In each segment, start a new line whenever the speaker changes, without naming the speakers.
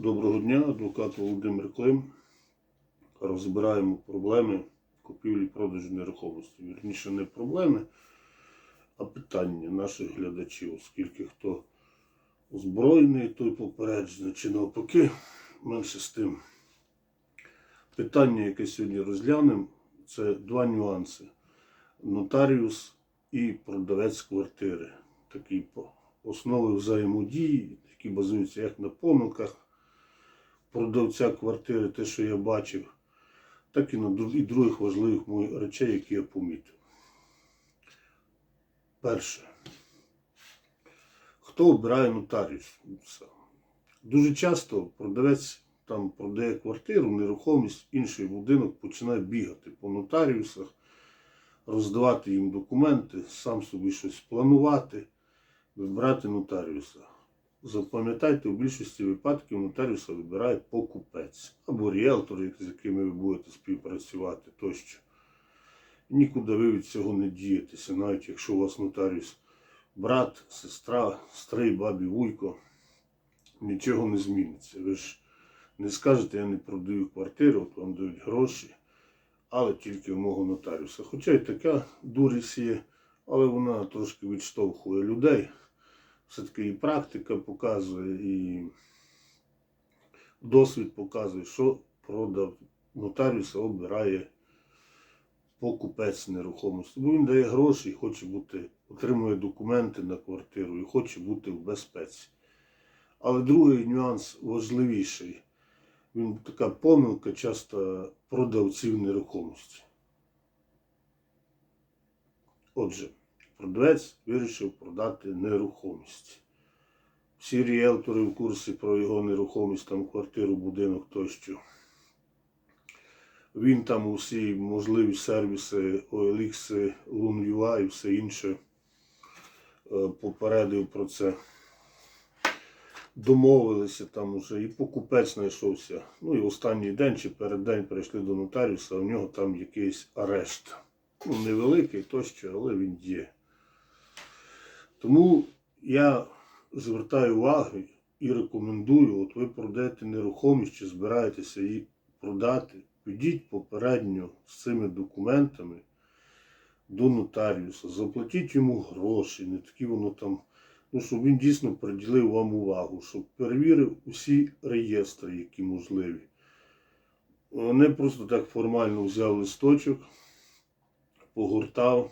Доброго дня, адвокат Володимир Клим. Розбираємо проблеми купівлі-продажу нерухомості. Вірніше, не проблеми, а питання наших глядачів, оскільки хто озброєний, той попереджений, чи навпаки, менше з тим. Питання, яке сьогодні розглянемо, це два нюанси: нотаріус і продавець квартири. Такі основи взаємодії, які базуються як на помилках продавця квартири, те, що я бачив, так і на і других важливих моїх речей, які я помітив. Перше. Хто обирає нотаріуса? Дуже часто продавець там продає квартиру, нерухомість, інший будинок починає бігати по нотаріусах, роздавати їм документи, сам собі щось планувати, вибирати нотаріуса. Запам'ятайте, у більшості випадків нотаріуса вибирає покупець або ріелтор, з якими ви будете співпрацювати тощо. Нікуди ви від цього не дієтеся, навіть якщо у вас нотаріус брат, сестра, стрий, бабі, вуйко, нічого не зміниться. Ви ж не скажете, я не продаю квартиру, от вам дають гроші, але тільки в мого нотаріуса. Хоча й така дурість є, але вона трошки відштовхує людей все-таки і практика показує, і досвід показує, що продав нотаріуса обирає покупець нерухомості. Бо він дає гроші і хоче бути, отримує документи на квартиру і хоче бути в безпеці. Але другий нюанс важливіший. Він така помилка часто продавців нерухомості. Отже, продавець вирішив продати нерухомість. Всі ріелтори в курсі про його нерухомість, там квартиру, будинок тощо. Він там усі можливі сервіси OLX, LUN.ua і все інше е, попередив про це. Домовилися там уже, і покупець знайшовся. Ну і останній день чи перед день прийшли до нотаріуса, а у нього там якийсь арешт. Ну, невеликий тощо, але він є. Тому я звертаю увагу і рекомендую, от ви продаєте нерухомість чи збираєтеся її продати, підіть попередньо з цими документами до нотаріуса, заплатіть йому гроші, не такі воно там, ну, щоб він дійсно приділив вам увагу, щоб перевірив усі реєстри, які можливі. Не просто так формально взяв листочок, погортав.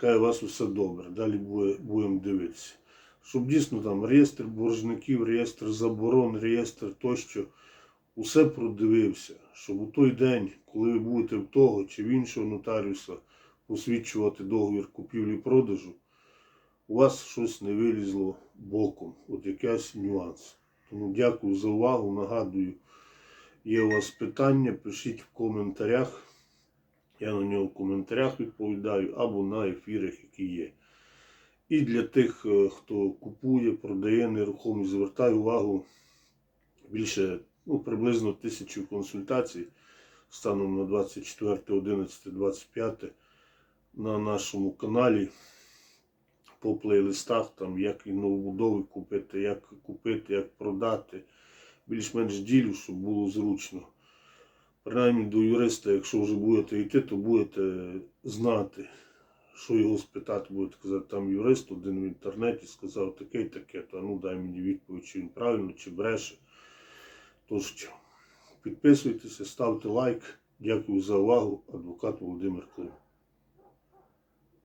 Каже, у вас усе добре, далі будемо дивитися. Щоб дійсно там реєстр боржників, реєстр заборон, реєстр тощо, усе продивився, щоб у той день, коли ви будете в того чи в іншого нотаріуса посвідчувати договір купівлі-продажу, у вас щось не вилізло боком, от якийсь нюанс. Тому дякую за увагу. Нагадую, є у вас питання, пишіть в коментарях. Я на нього в коментарях відповідаю або на ефірах, які є. І для тих, е, хто купує, продає нерухомість, звертаю увагу більше ну, приблизно тисячу консультацій станом на 24, 11, 25 на нашому каналі по плейлистах, там як і новобудови купити, як купити, як продати. Більш-менш ділю, щоб було зручно принаймні до юриста, якщо вже будете йти, то будете знати, що його спитати, будете казати, там юрист один в інтернеті сказав таке і таке, то ну дай мені відповідь, чи він правильно, чи бреше. Тож, підписуйтеся, ставте лайк. Дякую за увагу. Адвокат Володимир Клим.